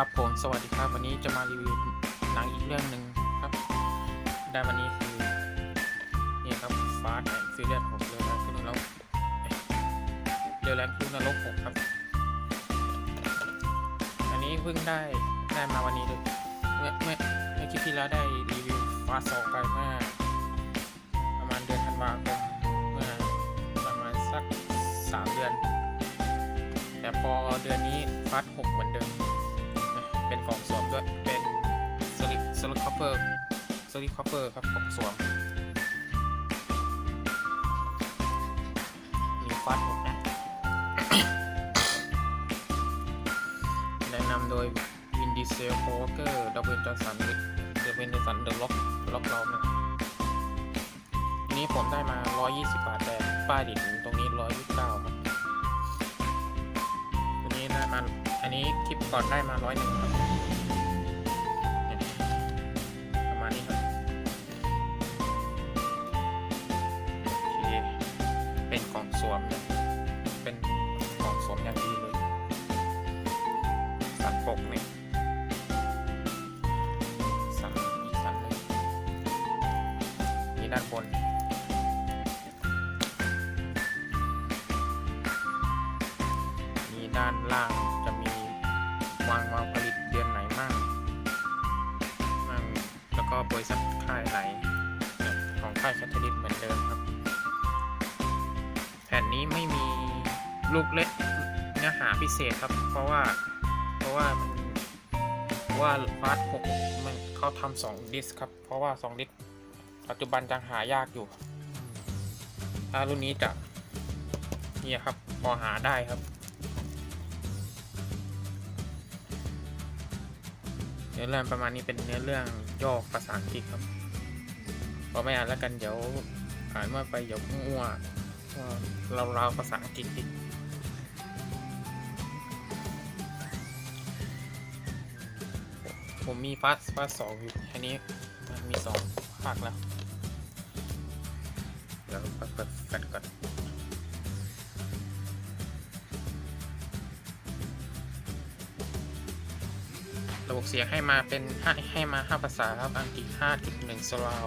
ครับผมสวัสดีครับวันนี้จะมารีวิวหนังอีกเรื่องหนึ่งครับ ได้วันนี้คือนี่ครับฟาสต์แอนด์ฟิเลียนหกเรือแรงขึ้นรกเรือแรงขึ้นรกหกครับ อันนี้เพิ่งได้ได้มาวันนี้เลยเมื่อเมื่อเมื่อคลิปที่แล้วได้รีวิวฟาสต์สองไปเมื่อประมาณเดือนธันวาคมเมื่อประมาณสักสามเดือน แต่พอเดือนนี้ฟาสต์หกเหมือนเดิม เป็นกล่องสวมด้วย เป็นสลิปสลิปคัพเปอร์สลิปคัพเปอร์ครับกล่องสวมมีฟาดหกนะ แนะนำโดยวินดีเซลโฟเกอร์ดับเบิลจอสันเดเวนเดสันเดอะล็อกล็อกเรานะอันนี้ผมได้มา 120 บาทแต่ป้ายดิบตรงนี้ 129 ครับ ได้มา อันนี้คลิปก่อนได้มาร้อยหนึ่งครับประมาณนี้ครับโอเคเป็นกล่องสวมเนี่ยเป็นกล่องสวมอย่างดีเลยสันปกเนี่ยสันอีกสันหนึ่งนี่ด้านบน ด้านล่างจะมีวางวางผลิตเดือนไหนมั่งมั่งแล้วก็บริษัทค่ายไหนของค่ายแคทเธอรีนเหมือนเดิมครับ แผ่นนี้ไม่มีลูกเล็กเนื้อหาพิเศษครับ เพราะว่าเพราะว่ามันเพาะว่าฟาสหกมันเขาทำสองดิสครับ เพราะว่าสองดิสปัจจุบันยังหายากอยู่ถ้ารุ่นนี้จะนี่ครับพอหาได้ครับ นื้อเรื่องประมาณนี้เป็นเนื้อเรื่องย่อภาษาอังกฤษครับพอไม่อ่านแล้วกันเดี๋ยวอ่านมื่อไปเดี๋ยวมั่วเราเราวๆภาษาอังกฤษอีกผมมีฟาสฟาสสองอยู่อันนี้มันมีสองภาคแล้วเดี๋ยวเปิดแฟลชก่อน ระบบเสียงให้มาเป็นให้ให้มา 5 ภาษาครับอังกฤษ 5.1สลาว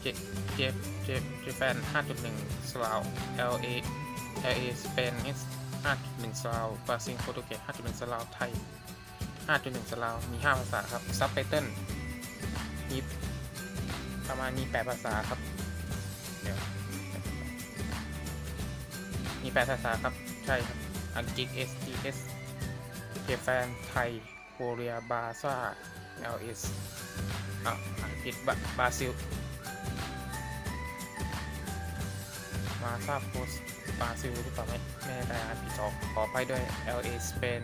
เจเจเจเจแปน5.1สลาว LA LA สเปน5.1สลาวบราซิลโปรตุเกส5.1สลาวไทย 5.1สลาวมี 5 ภาษาครับซับไตเติลมีประมาณมี8ภาษาครับเดี๋ยวมี8ภาษาครับใช่ครับอังกฤษ SDS เจแปนไทย โคเรียบาซ่า LS อะอ่าผิดบาบราซิลบาซ่าโพสบราซิลหรือเปล่าไม่ไม่แน่ใจอ่านผิดขอขอไปด้วย LA สเปน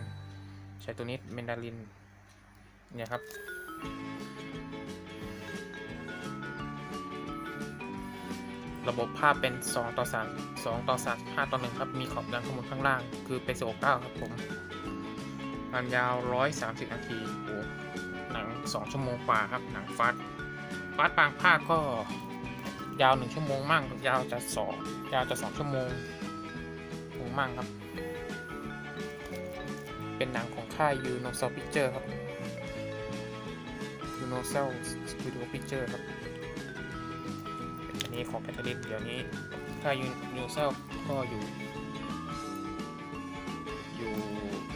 ใช้ตัวนี้เมนดารินเนี่ยครับระบบภาพเป็น 2 ต่อ 3 2 ต่อ 3 5 ต่อ 1 ครับ มีขอบด้านข้างบนข้างล่าง คือเป็นโซ9ครับผม ความยาว 130 นาทีโอ้หนัง 2 ชั่วโมงกว่าครับ หนังฟาสต์ฟาสต์บางภาคก็ยาว 1 ชั่วโมงมั่ง ยาวจะ2ยาวจะ 2 ชั่วโมงโมงมั่งครับ เป็นหนังของค่าย Universal Picture ครับ Universal Studio Picture ครับ อันนี้ของแคทเธอรีนเดี๋ยวนี้ค่าย Universal ก็อยู่อยู่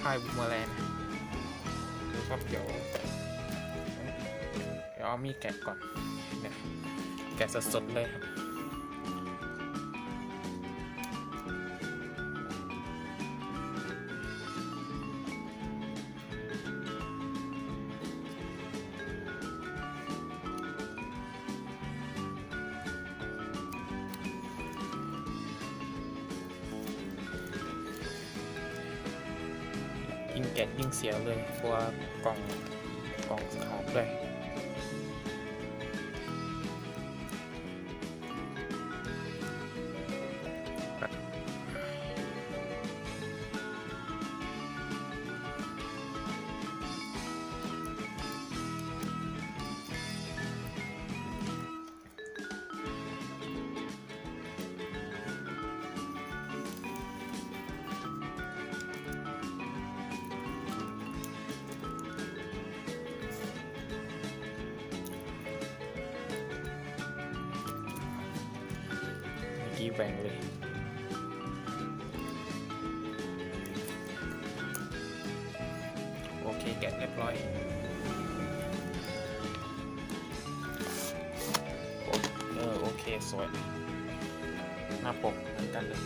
ค่ายบูมเมอแลนด์ดูครับเดี๋ยวเดี๋ยวเอามีดแกะก่อนเนี่ยแกะสดๆเลยครับ ยิ่งแกะยิ่งเสียเลยกลัวกล่องกล่องขาดด้วย กี้แหว่งเลยโอเคแกะเรียบร้อยเออโอเคสวยหน้าปกเหมือนกันเลย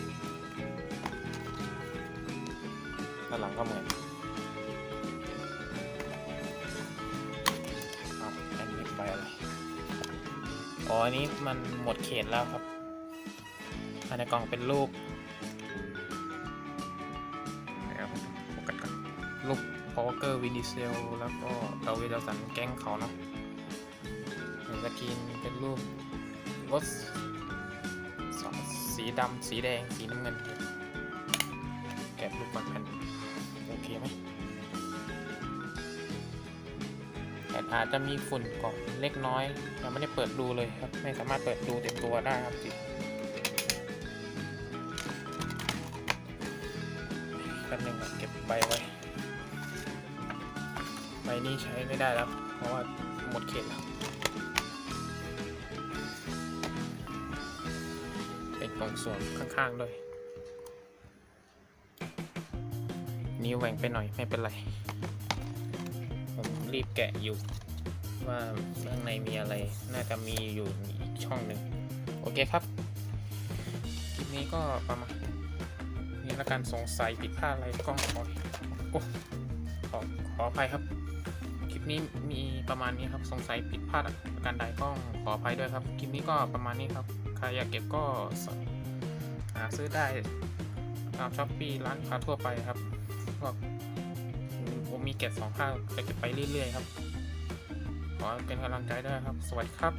ด้านหลังก็เหมือนอาอันนี้ไปอะไรอ๋ออันนี้มันหมดเขตแล้วครับ อันในกล่องเป็นรูปนะครับโฟกัสกันรูปพอเกอร์วินิเซลแล้วก็เราเวลสันแก๊งเขาเนาะในสกรีนเป็นรูปรถสองสีดำสีแดง สีน้ำเงิน แกะรูปบางแผ่นโอเคไหมแต่อาจจะมีฝุ่นเกาะเล็กน้อยยังไม่ได้เปิดดูเลยครับ ไม่สามารถเปิดดูเต็มตัวได้ครับสิ แป๊บนึงเก็บใบไว้ ใบนี้ใช้ไม่ได้แล้ว เพราะว่าหมดเขตแล้วเป็นกล่องส่วนข้างๆด้วย นิ้วแหว่งไปหน่อยไม่เป็นไร ผมรีบแกะอยู่ ว่าข้างในมีอะไร น่าจะมีอยู่อีกช่องหนึ่ง โอเคครับ คลิปนี้ก็ประมาณ นี้ละกันสงสัยผิดพลาดอะไรก็ขอโอ้ขอขออภัยครับ คลิปนี้มีประมาณนี้ครับสงสัยผิดพลาดประการใดก็ขออภัยด้วยครับ คลิปนี้ก็ประมาณนี้ครับใครอยากเก็บก็สหาซื้อได้ตามช้อปปี้ร้านค้าทั่วไปครับก็ผมมีเก็บสองข้างจะเก็บไปเรื่อยๆครับ ขอเป็นกำลังใจด้วยครับ สวัสดีครับ